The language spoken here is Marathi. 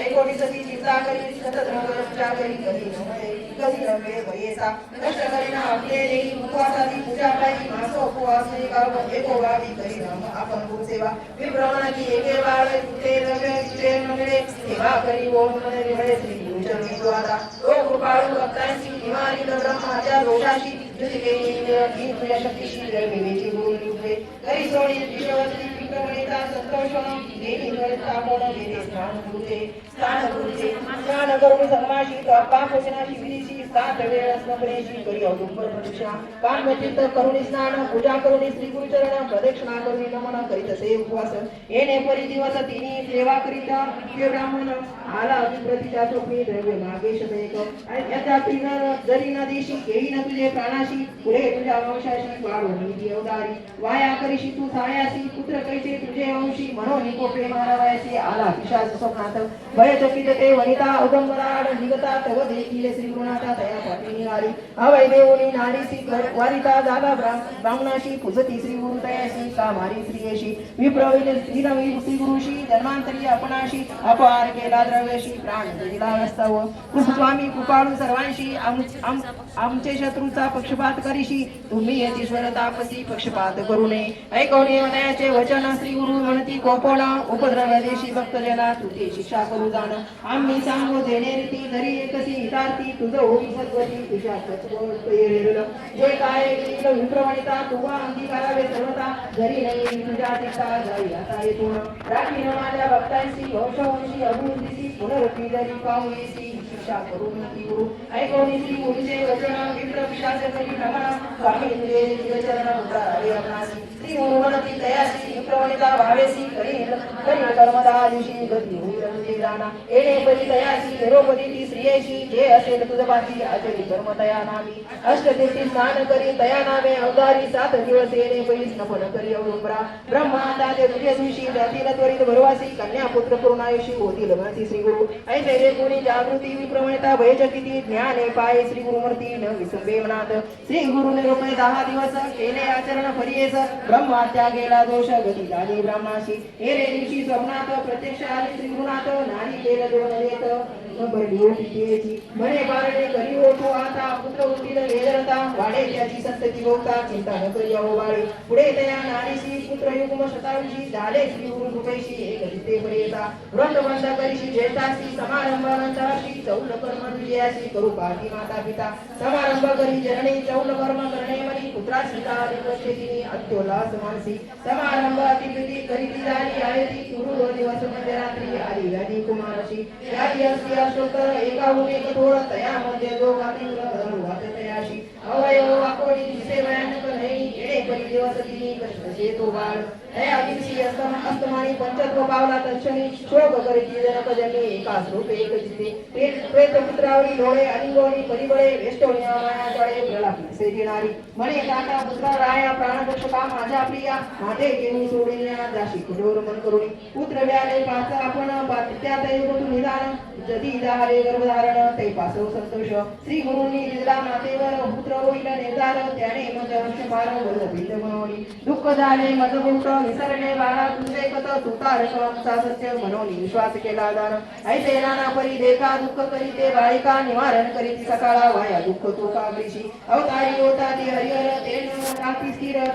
ऐकोटी सती चिंता करी सतत रंग पूजा करी कधी नमळे कधी नव्हे भयेसा कष्ट करीना आपले मासो उपवास नाही गाव एको गावी करी नाम विभ्रमण की एके सेवा करी ओम निवडे श्री गुरुचरणी द्वारा ओ कृपाळू भक्तांची निवारी ब्रह्माच्या दोषाशी तुझ्या शक्तीशी गुरु करी सोडी विश्ववती विक्रमणिता संतोषण देवी स्थापन देते स्नान स्नान करून संमाशी पाप वचनाशी विधीशी सात वेळ स्मरणेशी करी औदुंबर प्रदक्षिणा कानमतीर्थ करुणी स्नान पूजा करुणी श्री गुरुचरण प्रदक्षिणा करुणी नमन करीत असे उपवास येणे परी दिवस तिने सेवा करीता ते ब्राह्मण आला अभिप्रतीच्या स्वप्नी द्रव्य नागेश एक याच्या पिनर जरी न देशी केही न तुझे प्राणाशी पुढे तुझ्या वंशाशी वाढवणी देवदारी वाया करीशी तू सायासी पुत्र कैसे तुझे वंशी म्हणून निको प्रेमारावायचे आला पिशाच स्वप्नात भय चकित ते वनिता औदंबराड निगता तव देखील श्री गुणाता तया पाठी निघाली अवै देवनी नारीसी वारिता झाला ब्राह्मणाशी पुजती श्री गुरुतयाशी कामारी स्त्रियेशी? विप्रविल श्रीरवी श्री गुरुशी धर्मांतरी आपणाशी अपहार केला द्रव्यशी प्राण दिला नसताव कृपस्वामी कृपाळू सर्वांशी आमचे शत्रूचा पक्षपात करीशी तुम्ही यतीश्वर तापसी पक्षपात करू नये. ऐकवणे मनाचे वचन श्री गुरु म्हणती कोपण उपद्रव देशी भक्त भक्तजना तुझे शिक्षा करू जाण. आम्ही सांगू देणे रीती जरी एकसी हितार्थी तुझं होई सद्वती जे काय केलं तुवा अंगीकारावे सर्वता जरी नाही तुझ्या जाई आता माझ्या भक्तांशी वंशवंशी जरी शिक्षा करून ती गुरु वचन विप्र स्वामी श्री तयासी भावेसी करी करी कर्मदा दिवशी गती तुझे येणे परी तयासी निरोपदी ती स्त्रियेशी जे असेल तुझ पाठी आचरी धर्म तया नामी. अष्टदेशी स्नान करी तया नामे अवधारी सात दिवस येणे परी स्नपन करी अवडुंबरा ब्रह्माता ते तुझे दिवशी जातील त्वरित भरवासी कन्या पुत्र पूर्णायुषी होतील म्हणती श्री गुरु ऐसे जे गुणी जागृती विप्रवणिता भयचकिती ज्ञाने पाय श्री गुरुमूर्ती न विसंबे मनात. श्री गुरु निरोपे दहा दिवस केले आचरण फरियेस. ब्रह्मा त्यागेला दोष गती झाली ब्रह्माशी. हे रे दिवशी स्वप्नात प्रत्यक्ष आले श्री गुरुनाथ नारी केलं दोन येत भरली होती तिची. म्हणे बारणे करी होतो आता पुत्र त्याची संतती बहुता चिंता न करी अहो बाळे. पुढे तया नारीशी पुत्र झाले श्री गुरु कृपेशी एक व्रत बंद करीशी समारंभ चौल कर्म करू पाठी माता पिता. समारंभ करी जननी चौल कर्म करणे मरी पुत्रा सीता तिने अत्योल्लास मानसी. समारंभ अतिप्रिती करीती झाली आहे ती गुरु दिवस मध्यरात्री आली व्याधी कुमारशी व्याधी असती अशोक एकाहून एक थोड तयामध्ये दोघाती धनुवात वाकोडी दिसे भयानक नाही येणे परी दिवस तिनी कष्ट तो बाळ तया दिवशी अस्तम अस्तमानी पंचत्व पावला तक्षणी शोक करीती माझ्या प्रिया? माझे घेऊन सोडिल्या जाशी मन करुणी? पुत्र व्याले पाच आपण त्यात जदी दारे गर्भधारण ते संतोष। श्री गुरुंनी दिला मातेवर पुत्र होईल निर्धार त्याने मज दुःख आले मज विसरले विसरणे बाळा तुझे कत तुतार कळमचा सत्य म्हणून विश्वास केला दान ऐसे नाना परी देखा दुःख करी ते बाळिका निवारण करीती सकाळा वाया. दुःख तुका काबरीशी अवतारी होता ती हरिहर ते स्थिर.